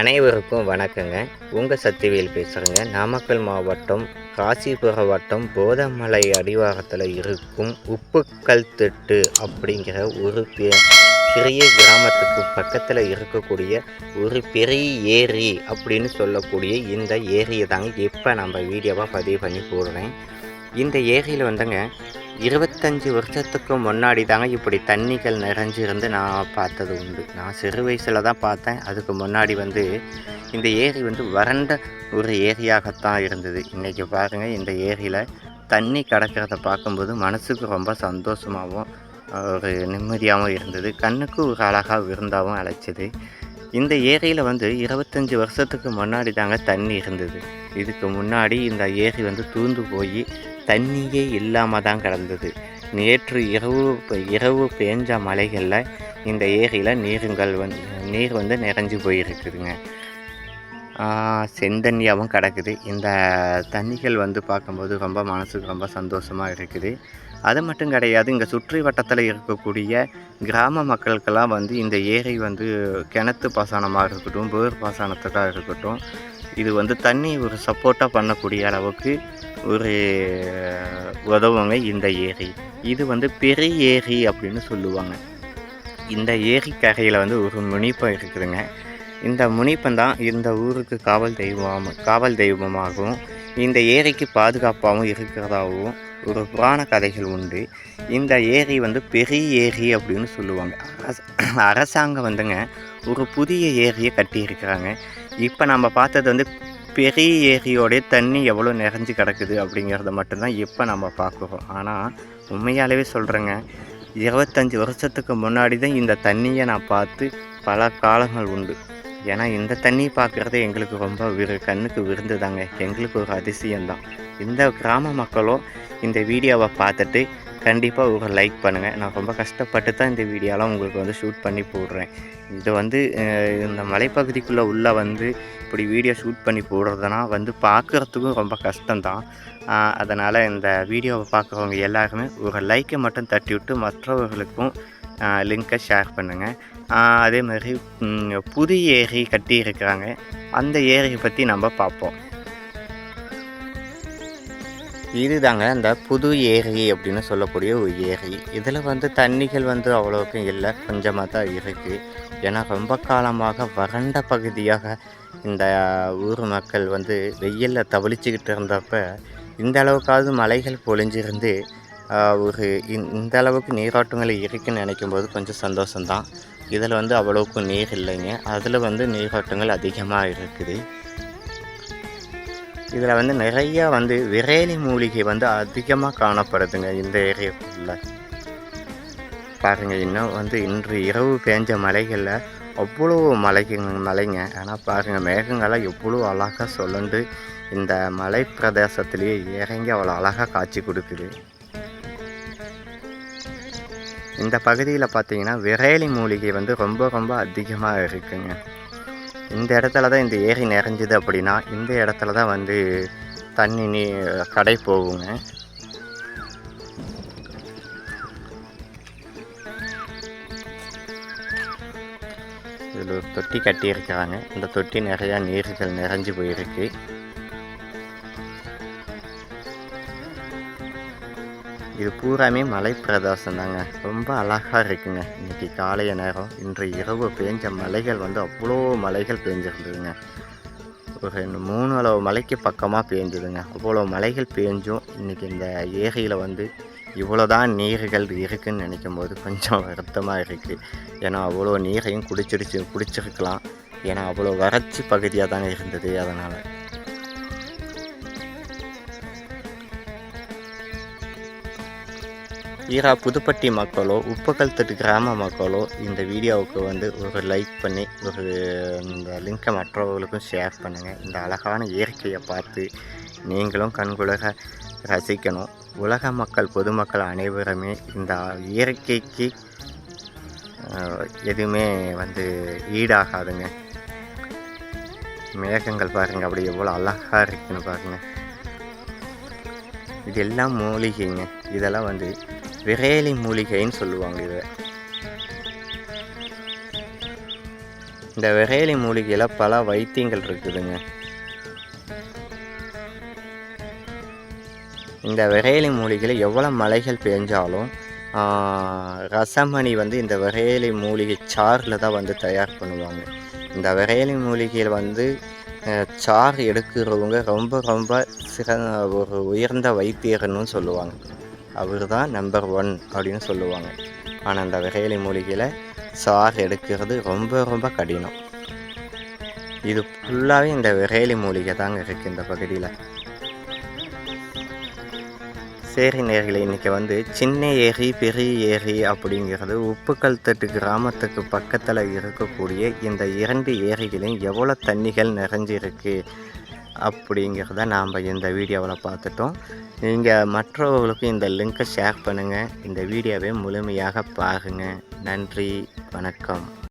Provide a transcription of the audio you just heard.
அனைவருக்கும் வணக்கங்க. உங்கள் சத்திவேல் பேசுகிறேங்க நாமக்கல் மாவட்டம் காசிபுர வட்டம் போதமலை அடிவாரத்தில் இருக்கும் உப்புக்கல் திட்டு அப்படிங்கிற ஒரு பெ- சிறிய கிராமத்துக்கு பக்கத்தில் இருக்கக்கூடிய ஒரு பெரிய ஏரி அப்படின்னு சொல்லக்கூடிய இந்த ஏரியை தாங்க இப்போ நம்ம வீடியோவாக பதிவு பண்ணி போடுறேன். இந்த ஏரியில் வந்துங்க இருபத்தஞ்சி வருஷத்துக்கு முன்னாடி தாங்க இப்படி தண்ணிகள் நிறைஞ்சிருந்து நான் பார்த்தது உண்டு. நான் சிறு வயசில் தான் பார்த்தேன். அதுக்கு முன்னாடி வந்து இந்த ஏரி வந்து வறண்ட ஒரு ஏரியாகத்தான் இருந்தது. இன்றைக்கி பாருங்கள் இந்த ஏரியில் தண்ணி கிடக்கிறத பார்க்கும்போது மனசுக்கு ரொம்ப சந்தோஷமாகவும் ஒரு நிம்மதியாகவும் இருந்தது. கண்ணுக்கு ஒரு அழகாக விருந்தாகவும் அழைச்சிது இந்த ஏரியில் வந்து இருபத்தஞ்சி வருஷத்துக்கு முன்னாடி தாங்க தண்ணி இருந்தது. இதுக்கு முன்னாடி இந்த ஏரி வந்து தூந்து போய் தண்ணியே இல்லாமல் தான் கிடந்தது. நேற்று இரவு இரவு பெஞ்ச மழைகளில் இந்த ஏரியில் நீருங்கள் வந்து நீர் வந்து நிறைஞ்சு போயிருக்குதுங்க. செந்தண்ணியாகவும் கிடக்குது. இந்த தண்ணிகள் வந்து பார்க்கும்போது ரொம்ப மனசுக்கு ரொம்ப சந்தோஷமாக இருக்குது. அது மட்டும் கிடையாது இங்கே சுற்றி வட்டத்தில் இருக்கக்கூடிய கிராம மக்களுக்கெல்லாம் வந்து இந்த ஏரி வந்து கிணத்து பாசனமாக இருக்கட்டும் போர் பாசனத்துக்காக இருக்கட்டும் இது வந்து தண்ணி ஒரு சப்போர்ட்டாக பண்ணக்கூடிய அளவுக்கு ஒரு உதவுங்க இந்த ஏரி. இது வந்து பெரிய ஏரி அப்படின்னு சொல்லுவாங்க. இந்த ஏரி கரையில் வந்து ஒரு முனிப்பம் இருக்குதுங்க. இந்த முனிப்பம் தான் இந்த ஊருக்கு காவல் தெய்வம் காவல் தெய்வமாகவும் இந்த ஏரிக்கு பாதுகாப்பாகவும் இருக்கிறதாகவும் ஒரு புராண கதைகள் உண்டு. இந்த ஏரி வந்து பெரிய ஏரி அப்படின்னு சொல்லுவாங்க. அரச அரசாங்கம் வந்துங்க ஒரு புதிய ஏரியை கட்டியிருக்கிறாங்க. இப்போ நம்ம பார்த்தது வந்து பெரிய ஏரியோடைய தண்ணி எவ்வளோ நிறைஞ்சு கிடக்குது அப்படிங்கிறத மட்டும்தான் இப்போ நம்ம பார்க்குறோம். ஆனால் உண்மையாலேயே சொல்கிறேங்க இருபத்தஞ்சி வருஷத்துக்கு முன்னாடி தான் இந்த தண்ணியை நான் பார்த்து பல காலங்கள் உண்டு. ஏன்னா இந்த தண்ணி பார்க்குறது எங்களுக்கு ரொம்ப விரு கண்ணுக்கு விருந்துதாங்க. எங்களுக்கு ஒரு அதிசயம்தான். இந்த கிராம மக்களும் இந்த வீடியோவை பார்த்துட்டு கண்டிப்பாக ஒரு லைக் பண்ணுங்கள் நான் ரொம்ப கஷ்டப்பட்டு தான் இந்த வீடியோலாம் உங்களுக்கு வந்து ஷூட் பண்ணி போடுறேன். இது வந்து இந்த மலைப்பகுதிக்குள்ளே உள்ளே வந்து இப்படி வீடியோ ஷூட் பண்ணி போடுறதுனா வந்து பார்க்குறதுக்கும் ரொம்ப கஷ்டம்தான். அதனால் இந்த வீடியோவை பார்க்குறவங்க எல்லாருமே ஒரு லைக்கை மட்டும் தட்டி விட்டு மற்றவர்களுக்கும் லிங்க்கை ஷேர் பண்ணுங்கள் அதே மாதிரி புது புதிய ஏரி கட்டி இருக்கிறாங்க அந்த ஏரியை பற்றி நம்ம பார்ப்போம். இதுதாங்க அந்த புது ஏரி அப்படின்னு சொல்லக்கூடிய ஒரு ஏரி. இதில் வந்து தண்ணிகள் வந்து அவ்வளோக்கும் இல்லை. கொஞ்சமாக தான் இருக்குது ஏன்னா ரொம்ப காலமாக வறண்ட பகுதியாக இந்த ஊர் மக்கள் வந்து வெயிலில் தவிச்சிக்கிட்டு இருந்தப்ப இந்த அளவுக்காவது மலைகள் பொழிஞ்சிருந்து ஒரு இந்த- இந்த அளவுக்கு நீரோட்டங்கள் இருக்குன்னு நினைக்கும் போது கொஞ்சம் சந்தோஷம்தான். இதில் வந்து அவ்வளோக்கு நீர் இல்லைங்க. அதில் வந்து நீரோட்டங்கள் அதிகமாக இருக்குது. இதில் வந்து நிறையா வந்து விரேலி மூலிகை வந்து அதிகமாக காணப்படுதுங்க இந்த ஏரியாக்குள்ள. பாருங்கள் இன்னும் வந்து இன்று இரவு பேஞ்ச மலைகளில் அவ்வளோ மலைங்க மலைங்க. ஆனால் பாருங்கள் மேகங்களாக எவ்வளோ அழகாக சொல்லுண்டு இந்த மலை பிரதேசத்துலேயே இறங்கி அவ்வளோ அழகாக காட்சி கொடுக்குது. இந்த பகுதியில் பார்த்தீங்கன்னா விரேலி மூலிகை வந்து ரொம்ப ரொம்ப அதிகமாக இருக்குங்க. இந்த இடத்துல தான் இந்த ஏரி நிறைஞ்சுது அப்படின்னா இந்த இடத்துல தான் வந்து தண்ணி நீ கடை போகுங்க. இதில் ஒரு தொட்டி கட்டியிருக்கிறாங்க. இந்த தொட்டி நிறையா நீர்கள் நிறைஞ்சு போயிருக்கு. இது பூராமே மலை பிரதேசம் தாங்க ரொம்ப அழகாக இருக்குங்க. இன்னைக்கு காலைய நேரம் இன்று இரவு பேஞ்ச மலைகள் வந்து அவ்வளோ மலைகள் பேஞ்சிருந்ததுங்க. ஒரு மூணு அளவு மலைக்கு பக்கமாக பேஞ்சுதுங்க. அவ்வளோ மலைகள் பேஞ்சும். இன்றைக்கி இந்த ஏரியில் வந்து இவ்வளோதான் நீர்கள் இருக்குதுன்னு நினைக்கும் போது கொஞ்சம் வருத்தமாக இருக்குது ஏன்னா அவ்வளோ நீரையும் குடிச்சிருச்சு குடிச்சிருக்கலாம். ஏன்னா அவ்வளோ வறட்சி பகுதியாக தானே இருந்தது. அதனால் ஈரா புதுப்பட்டி மக்களோ உப்புக்கல்தட்டு கிராம மக்களோ இந்த வீடியோவுக்கு வந்து ஒரு லைக் பண்ணி ஒரு இந்த லிங்கை மற்றவர்களுக்கும் ஷேர் பண்ணுங்கள் இந்த அழகான இயற்கையை பார்த்து நீங்களும் கண்குலக ரசிக்கணும். உலக மக்கள் பொதுமக்கள் அனைவருமே இந்த இயற்கைக்கு எதுவுமே வந்து ஈடாகாதுங்க. மேகங்கள் பாருங்கள் அப்படி எவ்வளோ அழகாக இருக்குன்னு பாருங்கள் இது எல்லாம் மூலிகைங்க. இதெல்லாம் வந்து விரேலி மூலிகைன்னு சொல்லுவாங்க இதை. இந்த விரேலி மூலிகையில் பல வைத்தியங்கள் இருக்குதுங்க. இந்த விரையலி மூலிகையில் எவ்வளோ மலைகள் பெஞ்சாலும் ரசமணி வந்து இந்த விரையலி மூலிகை சாறில் தான் வந்து தயார் பண்ணுவாங்க. இந்த விரையலி மூலிகையில் வந்து சாறு எடுக்கிறவங்க ரொம்ப ரொம்ப சிறந்த ஒரு உயர்ந்த வைத்தியர்னு சொல்லுவாங்க. அவர் தான் நம்பர் ஒன் அப்படின்னு சொல்லுவாங்க. ஆனால் அந்த விரையலி மூலிகையில் சார் எடுக்கிறது ரொம்ப ரொம்ப கடினம். இது ஃபுல்லாகவே இந்த விரையலி மூலிகை தாங்க இருக்குது இந்த பகுதியில். சரி நேர்களை இன்றைக்கி வந்து சின்ன ஏரி பெரிய ஏரி அப்படிங்கிறது உப்புக்கல் தட்டு கிராமத்துக்கு பக்கத்தில் இருக்கக்கூடிய இந்த இரண்டு ஏரிகளையும் எவ்வளோ தண்ணிகள் நிறைஞ்சிருக்கு? அப்படிங்கிறத நாம் இந்த வீடியோவில் பார்த்துட்டோம். நீங்கள் மற்றவர்களுக்கும் இந்த லிங்க்கை ஷேர் பண்ணுங்கள் இந்த வீடியோவை முழுமையாக பாருங்கள் நன்றி. வணக்கம்.